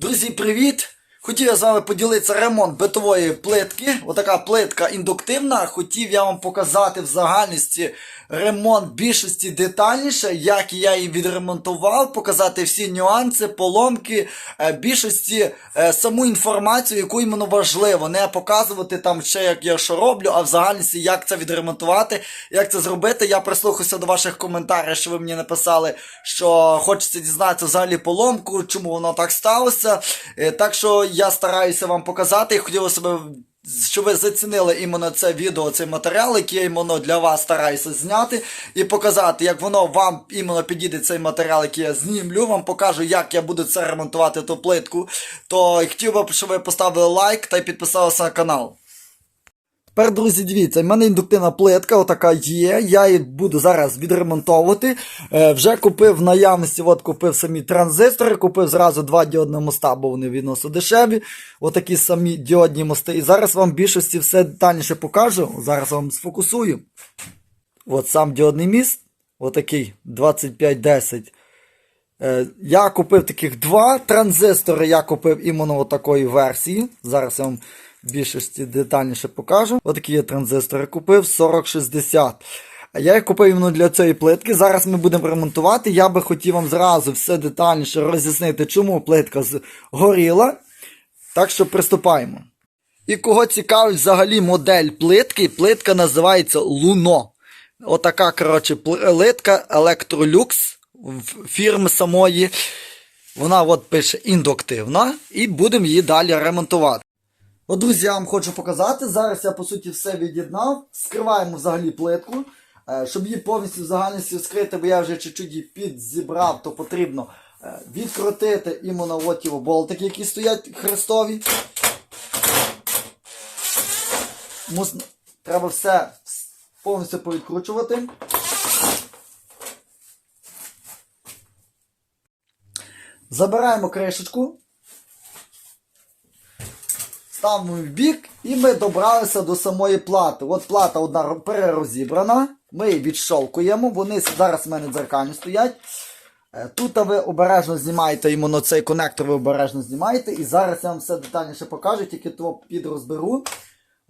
Друзі, привіт! Хотів я з вами поділитися ремонт битової плитки. Отака плитка індуктивна. Хотів я вам показати в загальності ремонт більшості детальніше, як я її відремонтував, показати всі нюанси, поломки, е, більшості е, саму інформацію, яку іменно важливо. Не показувати там ще, як я що роблю, а в загальності, як це відремонтувати, як це зробити. Я прислухався до ваших коментарів, що ви мені написали, що хочеться дізнатися взагалі поломку, чому воно так сталося. Е, Так що я стараюся вам показати хотілося б, щоб ви зацінили іменно це відео, цей матеріал, який я іменно для вас стараюся зняти, і показати, як воно вам іменно підійде цей матеріал, який я знімлю, вам покажу, як я буду це ремонтувати ту плитку. То хотів би, щоб ви поставили лайк та підписалися на канал. Тепер, друзі, дивіться, в мене індуктивна плитка, отака є. Я її буду зараз відремонтовувати. Е, вже купив в наявності, от купив самі транзистори, купив зразу два діодні моста, бо вони відносно дешеві. Отакі самі діодні мости. І зараз вам більшості все детальніше покажу. Зараз вам сфокусую. От сам діодний міст, отакий 2510. Е, Я купив таких два транзистори, я купив іменно такої версії. Зараз я вам більшості детальніше покажу. Отакі я транзистори купив 4060. Я їх купив іменно для цієї плитки. Зараз ми будемо ремонтувати. Я би хотів вам зразу все детальніше роз'яснити, чому плитка згоріла. Так що приступаємо. І кого цікавить взагалі модель плитки, плитка називається Луно. Отака, коротше, плитка Electrolux фірми самої. Вона от пише індуктивна, і будемо її далі ремонтувати. От, друзі, я вам хочу показати. Зараз я по суті все від'єднав. Скриваємо взагалі плитку. Е, Щоб її повністю в загальності вскрити, бо я вже чуть-чуть її підзібрав, то потрібно е, відкрутити іменно от болтики, які стоять хрестові. Мус... Треба все повністю повідкручувати. Забираємо кришечку. Ставимо в бік і ми добралися до самої плати. От плата одна перерозібрана. Ми її відшовкуємо. Вони зараз в мене дзеркальні стоять. Е, Тут ви обережно знімаєте іменно цей конектор, ви обережно знімаєте. І зараз я вам все детальніше покажу, тільки то підрозберу.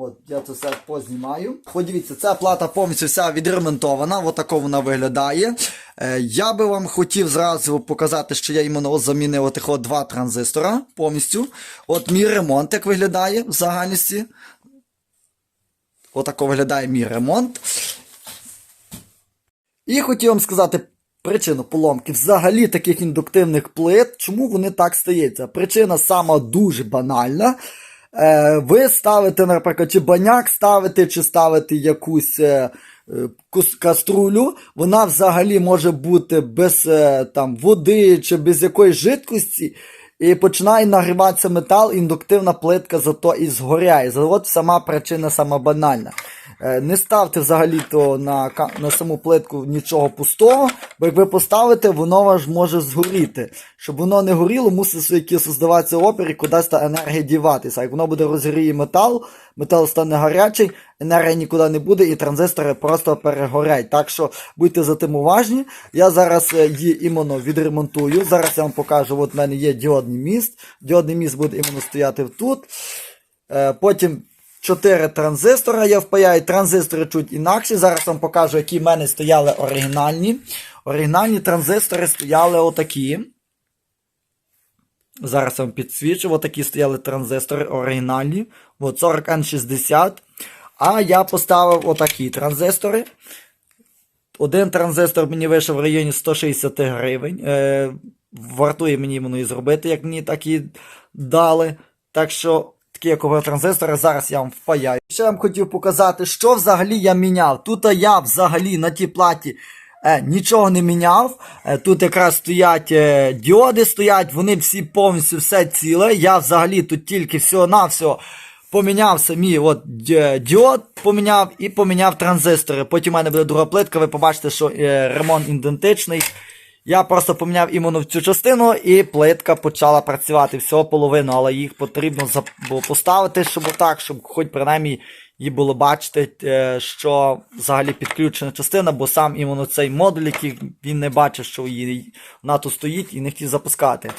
От, я це все познімаю. Подивіться, ця плата повністю вся відремонтована, отако вона виглядає. Е, я би вам хотів зразу показати, що я іменно замінив отих от два транзистора повністю. От мій ремонт, як виглядає в загальності. Отако виглядає мій ремонт. І хотів вам сказати причину поломки взагалі таких індуктивних плит, чому вони так стаються. Причина сама дуже банальна. Е, ви ставите, наприклад, чи баняк ставите, чи ставите якусь е, е, каструлю, вона взагалі може бути без там, води чи без якоїсь жидкості. І починає нагріватися метал, індуктивна плитка зато і згоряє. От сама причина сама банальна. Е, Не ставте взагалі то на, на саму плитку нічого пустого, бо як ви поставите, воно ваш може згоріти. Щоб воно не горіло, мусить якийсь создаватися опір і кудись та енергія діватися. Як воно буде розгріє метал, метал стане гарячий, енергія нікуди не буде, і транзистори просто перегорять. Так що будьте за тим уважні. Я зараз е, її іменно відремонтую. Зараз я вам покажу, от в мене є діодний міст. Діодний міст буде іменно стояти тут. Е, Потім 4 транзистора я впаяю. Транзистори чуть інакші. Зараз вам покажу, які в мене стояли оригінальні. Оригінальні транзистори стояли отакі. Зараз вам підсвічу. Отакі стояли транзистори оригінальні. От 40N60. А я поставив отакі транзистори. Один транзистор мені вийшов в районі 160 гривень. Е, вартує мені воно і зробити, як мені так і дали. Так що такі якого транзистори зараз я вам впаяю. Ще я вам хотів показати, що взагалі я міняв. Тут я взагалі на тій платі е, нічого не міняв. Е, тут якраз стоять е, діоди, стоять, вони всі повністю все ціле. Я взагалі тут тільки всього-навсього поміняв самі от ді- діод, поміняв і поміняв транзистори. Потім у мене буде друга плитка, ви побачите, що е, ремонт ідентичний. Я просто поміняв іменно в цю частину, і плитка почала працювати всього половину, але їх потрібно було поставити, щоб отак, щоб хоч принаймні її було бачити, е, що взагалі підключена частина, бо сам іменно цей модуль, який він не бачив, що її, вона тут стоїть і не хотів запускати.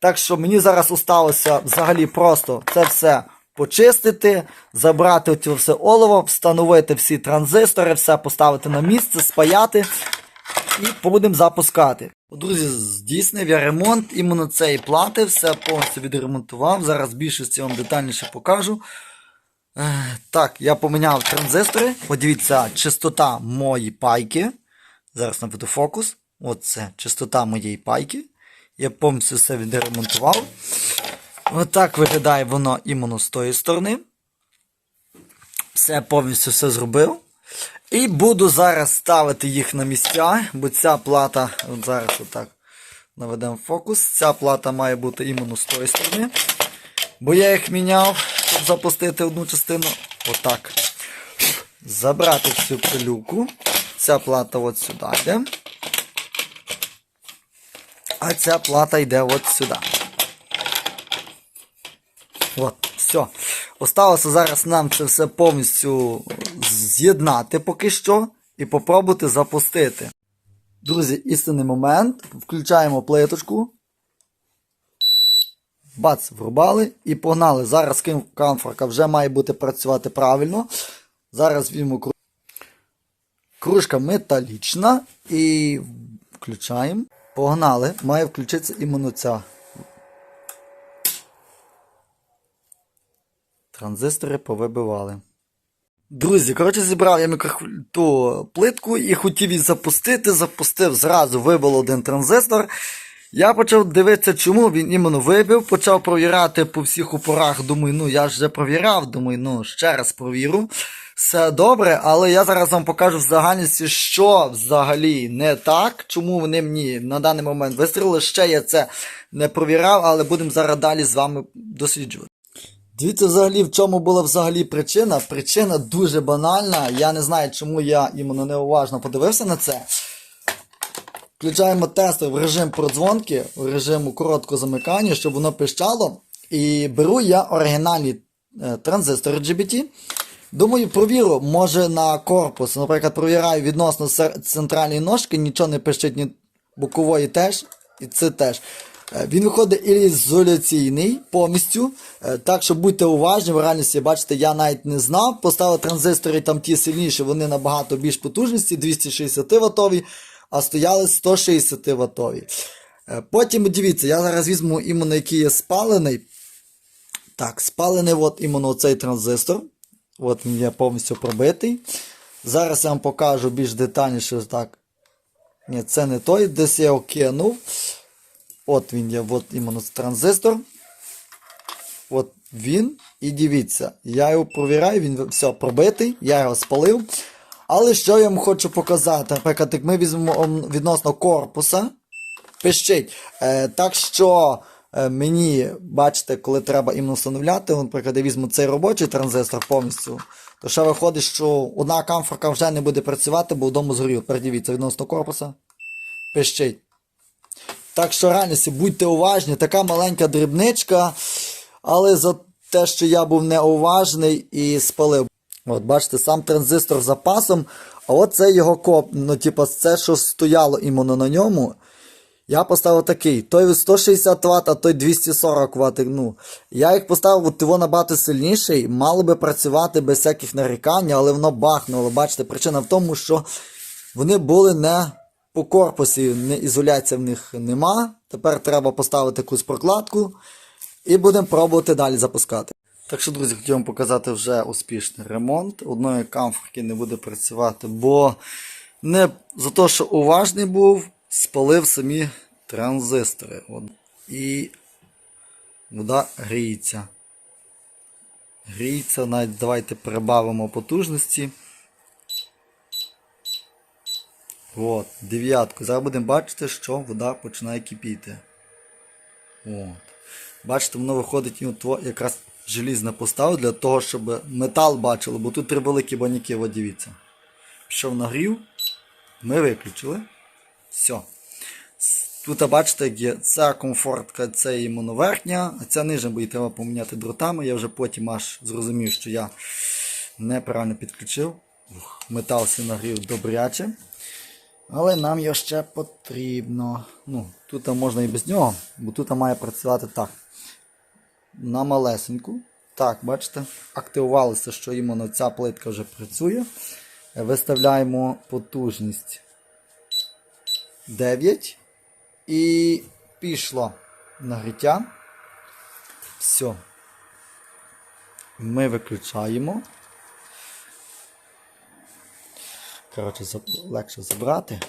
Так що мені зараз осталося взагалі просто це все почистити, забрати оце все олово, встановити всі транзистори, все поставити на місце, спаяти і будемо запускати. Друзі, здійснив я ремонт іменно цієї плати, все повністю відремонтував. Зараз більшості вам детальніше покажу. Е, Так, я поміняв транзистори. Подивіться, частота моєї пайки. Зараз наведу фокус. Оце частота моєї пайки. Я повністю все відремонтував. Отак виглядає воно іменно з тої сторони. Все повністю все зробив. І буду зараз ставити їх на місця, бо ця плата, от зараз отак наведемо фокус. Ця плата має бути іменно з тої сторони. Бо я їх міняв, щоб запустити одну частину. Отак. Забрати всю пилюку. Ця плата от сюди йде. А ця плата йде от сюди. От, все. Осталося зараз нам це все повністю з'єднати поки що і попробувати запустити. Друзі, істинний момент. Включаємо плиточку. Бац, врубали і погнали. Зараз камфорка вже має бути працювати правильно. Зараз візьму кру... кружка металічна і включаємо. Погнали. Має включитися іменно ця. Транзистори повибивали. Друзі, коротше, зібрав я мікро... ту плитку і хотів її запустити. Запустив зразу, вибив один транзистор. Я почав дивитися, чому він іменно вибив, почав провіряти по всіх упорах. Думаю, ну я ж вже провіряв, думаю, ну ще раз провірю. Все добре, але я зараз вам покажу в загальності, що взагалі не так, чому вони мені на даний момент вистрілили. Ще я це не провіряв, але будемо зараз далі з вами досліджувати. Дивіться, взагалі, в чому була взагалі причина. Причина дуже банальна. Я не знаю, чому я іменно неуважно подивився на це. Включаємо тестер в режим продзвонки, в режиму короткого замикання, щоб воно пищало. І беру я оригінальні е, транзистори GBT. Думаю, провірю, може на корпус. Наприклад, провіряю відносно центральної ножки, нічого не пищить, ні бокової теж, і це теж. Е, Він виходить ізоляційний повністю. Е, Так що будьте уважні, в реальності, бачите, я навіть не знав. Поставив транзистори там ті сильніші, вони набагато більш потужності, 260 ватові, а стояли 160 ватові. Е, Потім дивіться, я зараз візьму іменно який є спалений. Так, спалений от іменно цей транзистор. От він є повністю пробитий. Зараз я вам покажу більш детальніше. Так. Ні, це не той, десь я його кинув. От він є, от іменно транзистор. От він. І дивіться, я його провіряю, він все пробитий, я його спалив. Але що я вам хочу показати? Наприклад, як ми візьмемо відносно корпуса, пищить. Е, так що е, мені, бачите, коли треба іменно встановляти, наприклад, я візьму цей робочий транзистор повністю, то ще виходить, що одна камфорка вже не буде працювати, бо вдома згорів. Передивіться, відносно корпуса. Пищить. Так що реальності, будьте уважні, така маленька дрібничка, але за те, що я був неуважний і спалив. От, бачите, сам транзистор з запасом, а от це його коп, ну, типу, це, що стояло іменно на ньому. Я поставив такий. Той 160 Вт, а той 240 Вт. Ну, я їх поставив, от його набагато сильніший, мало би працювати без всяких нарікань, але воно бахнуло. Бачите, причина в тому, що вони були не по корпусі, не ізоляція в них нема. Тепер треба поставити якусь прокладку і будемо пробувати далі запускати. Так що, друзі, хотів вам показати вже успішний ремонт. Одної камфорки не буде працювати, бо не за те, що уважний був, спалив самі транзистори. От. І вода гріється. Гріється, навіть давайте прибавимо потужності. От, дев'ятку. Зараз будемо бачити, що вода починає кипіти. От. Бачите, воно виходить якраз желізне поставив для того, щоб метал бачили, бо тут три великі баняки, от дивіться. Пішов нагрів, ми виключили. Все. Тут, бачите, як є ця комфортка, це іменно верхня, а ця нижня, бо її треба поміняти дротами. Я вже потім аж зрозумів, що я неправильно підключив. Метал все нагрів добряче. Але нам його ще потрібно. Ну, тут можна і без нього, бо тут має працювати так. На малесеньку. Так, бачите, активувалося, що іменно ця плитка вже працює. Виставляємо потужність 9. І пішло нагріття. Все. Ми виключаємо. Коротше, легше забрати.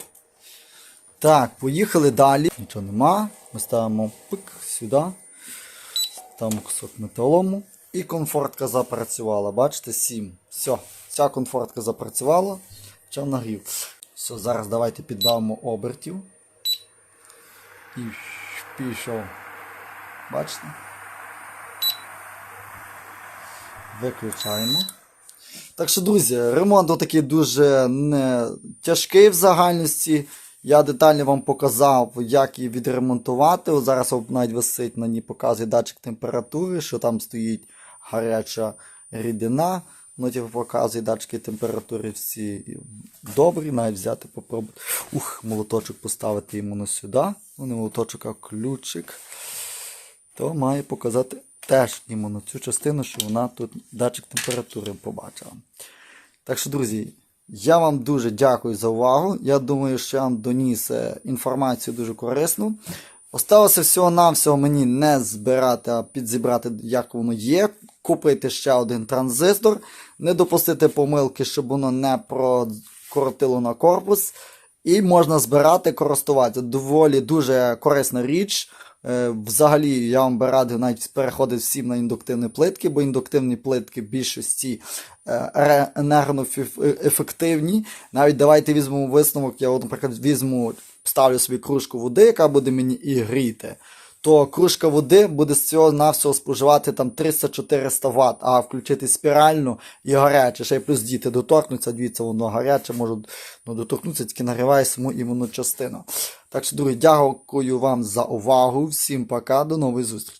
Так, поїхали далі. Нічого нема. Ми ставимо пик сюди. Ставимо кусок металому. І комфортка запрацювала. Бачите, 7. Все. Ця комфортка запрацювала. Чав нагрів. Все, зараз давайте підбавимо обертів. І пішов. Бачите? Виключаємо. Так що, друзі, ремонт такий дуже не тяжкий в загальності. Я детально вам показав, як її відремонтувати. От зараз навіть висить на ній показує датчик температури, що там стоїть гаряча рідина. Ну, типу, показує датчики температури всі добрі, навіть взяти попробувати. Ух, молоточок поставити йому на сюди. Ну, не молоточок, а ключик. То має показати теж іменно цю частину, що вона тут датчик температури побачила. Так що, друзі, я вам дуже дякую за увагу. Я думаю, що я вам доніс е, інформацію дуже корисну. Осталося всього-навсього мені не збирати, а підзібрати, як воно є. Купити ще один транзистор, не допустити помилки, щоб воно не прокоротило на корпус. І можна збирати, користуватися. Доволі дуже корисна річ. Е, Взагалі, я вам би радив навіть переходити всім на індуктивні плитки, бо індуктивні плитки більшості е, енергоефективні. Навіть давайте візьмемо висновок. Я, наприклад, візьму, ставлю собі кружку води, яка буде мені і гріти. То кружка води буде з цього навсього споживати там 300-400 Вт, а включити спіральну і гаряче. Ще й плюс діти доторкнуться, дивіться, воно гаряче, може ну, доторкнутися, тільки нагріває саму імунну частину. Так що, друзі, дякую вам за увагу. Всім пока, до нової зустрічі.